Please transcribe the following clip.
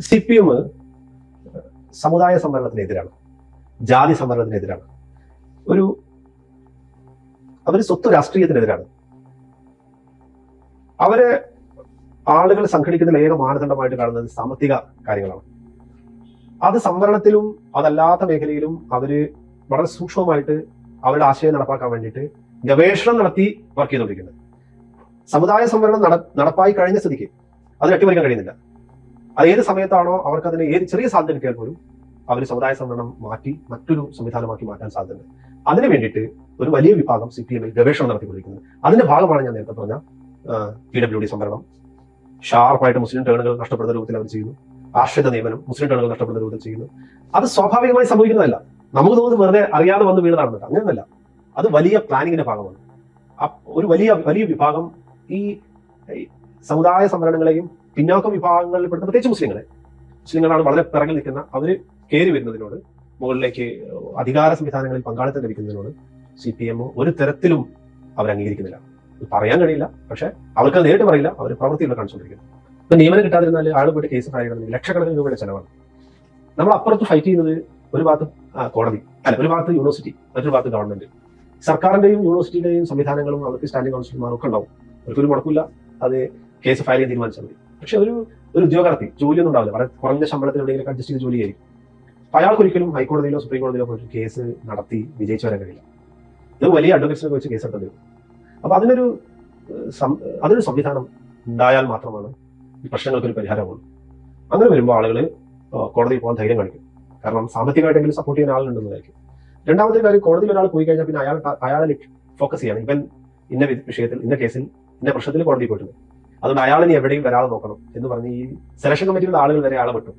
C P M സമുദായ സംവരണത്തിനെതിരാണ് ജാതി സംവരണത്തിനെതിരാണ് ഒരു അവർ സ്വത്ത് രാഷ്ട്രീയത്തിനെതിരാണ്. അവരെ ആളുകൾ സംഘടിക്കുന്നതിൽ ഏക മാനദണ്ഡമായിട്ട് കാണുന്നത് സാമ്പത്തിക കാര്യങ്ങളാണ്. അത് സംവരണത്തിലും അതല്ലാത്ത മേഖലയിലും അവർ വളരെ സൂക്ഷ്മമായിട്ട് അവരുടെ ആശയം നടപ്പാക്കാൻ വേണ്ടിയിട്ട് ഗവേഷണം നടത്തി വർക്ക് ചെയ്തുകൊണ്ടിരിക്കുന്നത്. സമുദായ സംവരണം നട നടപ്പായി കഴിഞ്ഞ സ്ഥിതിക്ക് അത് അട്ടിമറിക്കാൻ കഴിയുന്നില്ല. അത് ഏത് സമയത്താണോ അവർക്ക് അതിന് ഏത് ചെറിയ സാധ്യത കിട്ടിയാൽ പോലും അവർ സമുദായ സംവരണം മാറ്റി മറ്റൊരു സംവിധാനമാക്കി മാറ്റാൻ സാധ്യതയുണ്ട്. അതിനു വേണ്ടിയിട്ട് ഒരു വലിയ വിഭാഗം സി പി എമ്മിൽ ഗവേഷണം നടത്തിക്കൊണ്ടിരിക്കുന്നത് അതിന്റെ ഭാഗമാണ് ഞാൻ നേരത്തെ പറഞ്ഞ പി ഡബ്ല്യു ഡി സംവരണം. ഷാർപ്പായിട്ട് മുസ്ലിം ടേണുകൾ നഷ്ടപ്പെടുന്ന രൂപത്തിൽ അവർ ചെയ്യുന്നു. ആശ്രിത നിയമനം മുസ്ലിം ടേണുകൾ നഷ്ടപ്പെടുന്ന രൂപത്തിൽ ചെയ്യുന്നു. അത് സ്വാഭാവികമായി സംഭവിക്കുന്നതല്ല. നമുക്ക് തോന്നുന്നത് വെറുതെ അറിയാതെ വന്ന് വീണതാണ് അങ്ങനെയല്ല അത് വലിയ പ്ലാനിങ്ങിന്റെ ഭാഗമാണ്. ഒരു വലിയ വലിയ വിഭാഗം ഈ സമുദായ സംവരണങ്ങളെയും പിന്നാക്ക വിഭാഗങ്ങളിൽ പെടുന്ന പ്രത്യേകിച്ച് മുസ്ലിങ്ങളെ. മുസ്ലിങ്ങളാണ് വളരെ പിറകിൽ നിൽക്കുന്ന അവർ കയറി വരുന്നതിനോട് മുകളിലേക്ക് അധികാര സംവിധാനങ്ങളിൽ പങ്കാളിത്തം ലഭിക്കുന്നതിനോട് സി പി എം ഒരു തരത്തിലും അവർ അംഗീകരിക്കുന്നില്ല. പറയാൻ കഴിയില്ല പക്ഷെ അവർക്ക് നേരിട്ട് പറയില്ല അവർ പ്രവൃത്തിയുള്ള കാണിച്ചുകൊണ്ടിരിക്കുന്നു. ഇപ്പൊ നിയമനം കിട്ടാതിരുന്നാൽ ആൾ പോയിട്ട് കേസ് ചെയ്യണമെങ്കിൽ ലക്ഷക്കണക്കിന് രൂപയുടെ ചെലവാണ്. നമ്മൾ അപ്പുറത്ത് ഫൈറ്റ് ചെയ്യുന്നത് ഒരു ഭാഗത്ത് കോടതി അല്ല ഒരു ഭാഗത്ത് യൂണിവേഴ്സിറ്റി മറ്റൊരു ഭാഗത്ത് ഗവൺമെന്റ് സർക്കാരിന്റെയും യൂണിവേഴ്സിറ്റിയുടെയും സംവിധാനങ്ങളും അവർക്ക് സ്റ്റാൻഡിംഗ് കൗൺസിലർമാരും ഒക്കെ ഉണ്ടാവും. അവർക്കൊരു മുടക്കില്ല. അത് കേസ് ഫയൽ ചെയ്യാൻ തീരുമാനിച്ചാൽ മതി. പക്ഷെ ഒരു ഒരു ഉദ്യോഗാർത്ഥി ജോലിയൊന്നും ഉണ്ടാവില്ല. വളരെ കുറഞ്ഞ ശമ്പളത്തിൽ എവിടെയെങ്കിലും അഡ്ജസ്റ്റ് ചെയ്ത് ജോലി ആയിരിക്കും. അയാൾക്ക് ഹൈക്കോടതിയിലോ സുപ്രീം കോടതിയിലോ പോയിട്ട് കേസ് നടത്തി വിജയിച്ചു വരാൻ കഴിയില്ല. ഇത് വലിയ അഡ്വക്കേറ്റ്സിനെ വെച്ച് കേസ് എടുത്തത്. അപ്പൊ അതിനൊരു അതിനൊരു സംവിധാനം ഉണ്ടായാൽ മാത്രമാണ് ഈ പ്രശ്നങ്ങൾക്ക് ഒരു പരിഹാരമുള്ളൂ അങ്ങനെ വരുമ്പോൾ ആളുകൾ കോടതിയിൽ പോകാൻ ധൈര്യം കാണിക്കും. കാരണം സാമ്പത്തികമായിട്ടെങ്കിലും സപ്പോർട്ട് ചെയ്യാൻ ആളുണ്ടെന്നതായിരിക്കും രണ്ടാമത്തെ കാര്യം കോടതിയിൽ ഒരാൾ പോയി കഴിഞ്ഞാൽ പിന്നെ അയാൾ അയാളെ ഫോക്കസ് ചെയ്യണം. ഇവൻ ഇന്ന വിഷയത്തിൽ ഇന്ന കേസിൽ ഇന്ന പ്രശ്നത്തിൽ കോടതി പോയിട്ടുണ്ട്. അതുകൊണ്ട് അയാളിനി എവിടെയും വരാതെ നോക്കണം എന്ന് പറഞ്ഞ് ഈ സെലക്ഷൻ കമ്മിറ്റിയിലുള്ള ആളുകൾ വരെ അയാളെ വിട്ടു.